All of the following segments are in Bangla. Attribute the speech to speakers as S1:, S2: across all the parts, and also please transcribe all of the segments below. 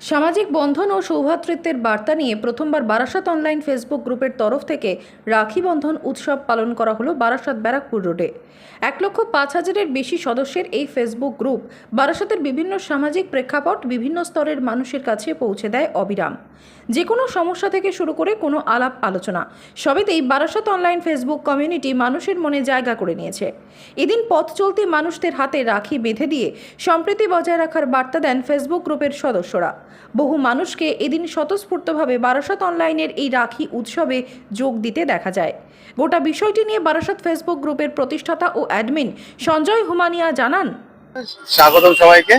S1: সামাজিক বন্ধন ও সৌভ্রাতৃত্বের বার্তা নিয়ে প্রথমবার বারাসাত অনলাইন ফেসবুক গ্রুপের তরফ থেকে রাখি বন্ধন উৎসব পালন করা হলো বারাসাত ব্যারাকপুর রোডে। এক লক্ষ পাঁচ হাজারের বেশি সদস্যের এই ফেসবুক গ্রুপ বারাসাতের বিভিন্ন সামাজিক প্রেক্ষাপট বিভিন্ন স্তরের মানুষের কাছে পৌঁছে দেয় অবিরাম। যে কোনো সমস্যা থেকে শুরু করে কোনো আলাপ আলোচনা সবেতেই বারাসাত অনলাইন ফেসবুক কমিউনিটি মানুষের মনে জায়গা করে নিয়েছে। এদিন পথ চলতি মানুষদের হাতে রাখি বেঁধে দিয়ে সম্প্রীতি বজায় রাখার বার্তা দেন ফেসবুক গ্রুপের সদস্যরা। বহু মানুষকে এদিন স্বতঃস্ফূর্তভাবে বারাসাত অনলাইনের এই রাখি উৎসবে যোগ দিতে দেখা যায়। গোটা বিষয়টি নিয়ে বারাসাত ফেসবুক গ্রুপের প্রতিষ্ঠাতা ও অ্যাডমিন সঞ্জয় হুমানিয়া জানান।
S2: স্বাগতম সবাইকে।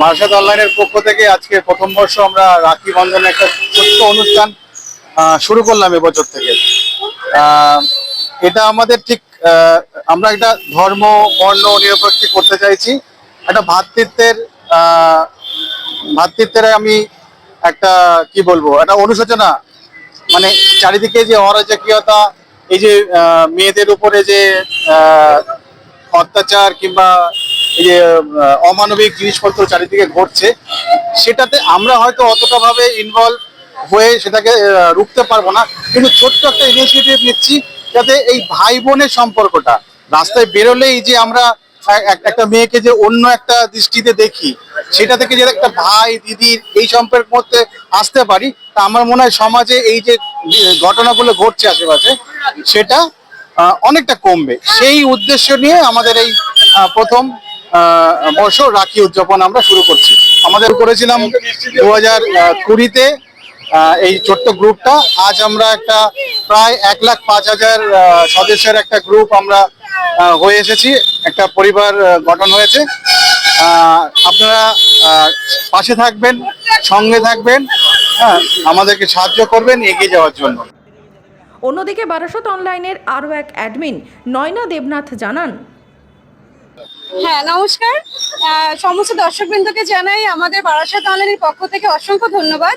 S2: মার্শাদ অনলাইনের পক্ষ থেকে আজকে প্রথম বর্ষ আমরা রাখি বন্ধনের একটা ছোট্ট অনুষ্ঠান শুরু করলাম এবছর থেকে। এটা আমাদের ঠিক আমরা একটা ধর্ম, বর্ণ, নিরপেক্ষ করতে চাইছি। একটা ভ্রাতৃত্বের ভ্রাতৃত্বের আমি একটা, কি বলব, একটা অনুশোচনা। মানে চারিদিকে যে অরাজকীয়তা, এই যে মেয়েদের উপরে যে অত্যাচার কিংবা এই যে অমানবিক জিনিসপত্র চারিদিকে ঘটছে, সেটাতে আমরা হয়তো অতটা ভাবে ইনভলভ হয়ে সেটাকে রুখতে পারব না। কিন্তু ছোট্ট একটা ইনিশিয়েটিভ নিচ্ছি যাতে এই ভাই বোনের সম্পর্কটা, রাস্তায় বেরোলেই যে আমরা এক- এক- একটা মেয়েকে যে অন্য একটা দৃষ্টিতে দেখি সেটা থেকে যে একটা ভাই দিদির এই সম্পর্কের মধ্যে আসতে পারি, তা আমার মনে হয় সমাজে এই যে ঘটনাগুলো ঘটছে আশেপাশে, সেটা অনেকটা কমবে। সেই উদ্দেশ্য নিয়ে আমাদের এই প্রথম বর্ষ রাখি উদযাপন আমরা শুরু করছি। আমাদের করেছিলাম দু হাজার কুড়িতে এই ছোট্ট গ্রুপটা। আজ আমরা একটা প্রায় এক লাখ পাঁচ হাজার সদস্যের একটা গ্রুপ আমরা হয়ে এসেছি। একটা পরিবার গঠন হয়েছে। আপনারা পাশে থাকবেন সঙ্গে থাকবেন হ্যাঁ আমাদেরকে সাহায্য করবেন এগিয়ে যাওয়ার জন্য।
S1: অন্যদিকে বারাসত অনলাইনের আরও এক অ্যাডমিন নয়না দেবনাথ জানান।
S3: হ্যাঁ নমস্কার। সমস্ত দর্শকবৃন্দকে জানাই আমাদের বারাসাত অনলাইনের পক্ষ থেকে অসংখ্য ধন্যবাদ।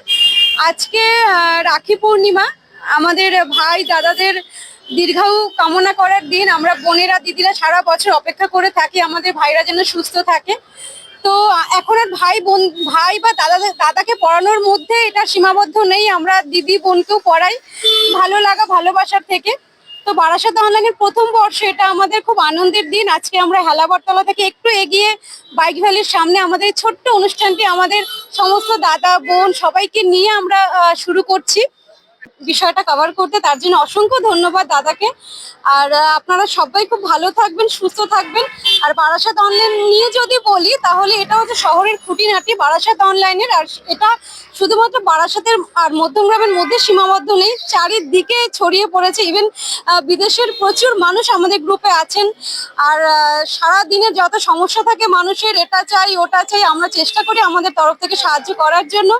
S3: আজকে রাখি পূর্ণিমা। আমাদের ভাই দাদাদের দীর্ঘায়ু কামনা করার দিন আমরা বোনেরা, দিদিরা সারা বছর অপেক্ষা করে থাকি, আমাদের ভাইরা যেন সুস্থ থাকে। তো, এখন আর ভাই বোন, ভাই বা দাদা, দাদাকে পড়ানোর মধ্যে এটা সীমাবদ্ধ নেই, আমরা দিদি বোনকেও পড়াই। ভালো লাগা, ভালোবাসার থেকে। তো বারাসাত অনলাইনের প্রথম বর্ষে, এটা আমাদের খুব আনন্দের দিন। আজকে আমরা হেলাবরতলা থেকে একটু এগিয়ে বাইক ভ্যালির সামনে আমাদের ছোট্ট অনুষ্ঠানটি আমাদের সমস্ত দাদা, বোন সবাইকে নিয়ে আমরা শুরু করছি। বিষয়টা কভার করতে, তার জন্য অসংখ্য ধন্যবাদ দাদাকে। আর আপনারা সবাই খুব ভালো থাকবেন, সুস্থ থাকবেন। আর বারাসাত অনলাইন নিয়ে যদি বলি, তাহলে এটা হচ্ছে শহরের খুঁটিনাটি। বারাসাত অনলাইনের আর এটা শুধুমাত্র বারাসাতের আর মধ্যমগ্রামের মধ্যে সীমাবদ্ধ নেই, চারিদিকে ছড়িয়ে পড়েছে। ইভেন বিদেশের প্রচুর মানুষ আমাদের গ্রুপে আছেন। আর সারা দিনে যত সমস্যা থাকে মানুষের, এটা চাই, ওটা চাই, আমরা চেষ্টা করি আমাদের তরফ থেকে সাহায্য করার জন্য।